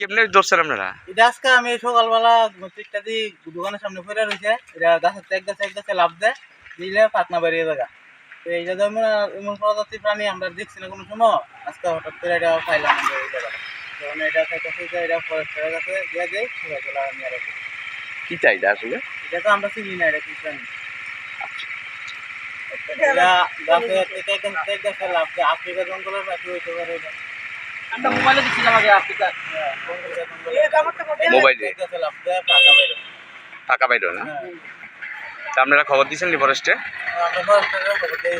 কেমনে ধরছেন আপনারা? এটা আজকে আমি সকালবেলা চিটটা দিয়ে দোকানের সামনে ফেরে রয়েছে এটা গাছের এক গাছে এক গাছে লাভ দেয়। দিলে ফাতনা বেরিয়ে জায়গা। তো এই জায়গা এমন এমন প্রজাতির প্রাণী আমরা দেখছি না কোনো সময়। আজকে হঠাৎ করে এটা পাইলাম আমরা এই জায়গাটা। তখন এটা খাইতেছে যে এটা ফরেস্টের কাছে দিয়ে দেয় সকালবেলা নিয়ে রাখি কি চাইদা আসলে? এটা তো আমরা চিনি না এটা কি প্রাণী? এটা গাছে এক গাছে লাভ দেয়। আফ্রিকা জঙ্গলের পাখি হইতে পারে এটা। আমরা মোবাইলে হ্যাঁ, টাকা না? হ্যাঁ আপনারা খবর দিয়েছেন নি ফরেস্টে দেই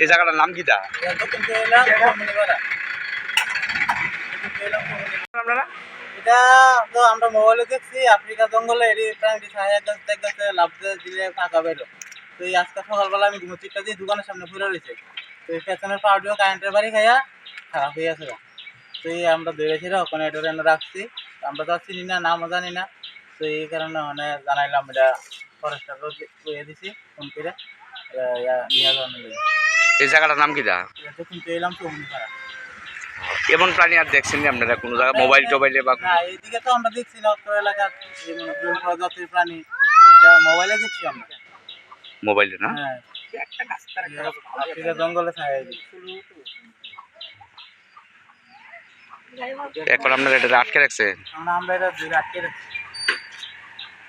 এই জায়গাটার নাম কি। আপনারা? এটা তো আমরা মোবাইলে দেখছি আফ্রিকা জঙ্গলে এটি প্রাণীটি ছায়া গাছ লাভ দিয়ে দিলে টাকা বেরো তো এই আজকে সকালবেলা আমি ঘুমোচিটা দিয়ে দোকানের সামনে ঘুরে রয়েছে। তো এই পেছনের পাউডিও কারেন্টের বাড়ি খাইয়া খারাপ হয়ে আছে তো এই আমরা ধরেছি ওখানে এটা এনে রাখছি। আমরা তো চিনি না নামও জানি না। তো এই কারণে মানে জানাইলাম এটা ফরেস্টারও দিয়ে দিছি ফোন করে নিয়ে এই জায়গাটার নাম কি দা? চুয়াইলাম কমিনিপাড়া এমন প্রাণী আর দেখছেন নি আপনারা কোনো জায়গায়? মোবাইল টোবাইলে বা এইদিকে তো আমরা দেখছি না উত্তর এলাকার প্রজাতির প্রাণী। এটা মোবাইলে দেখছি আমরা। মোবাইলে না? হ্যাঁ। জঙ্গলে থাকে। এখন আপনারা এটা আটকে রাখছে? আমরা আমরা এটা আটকে রাখছি।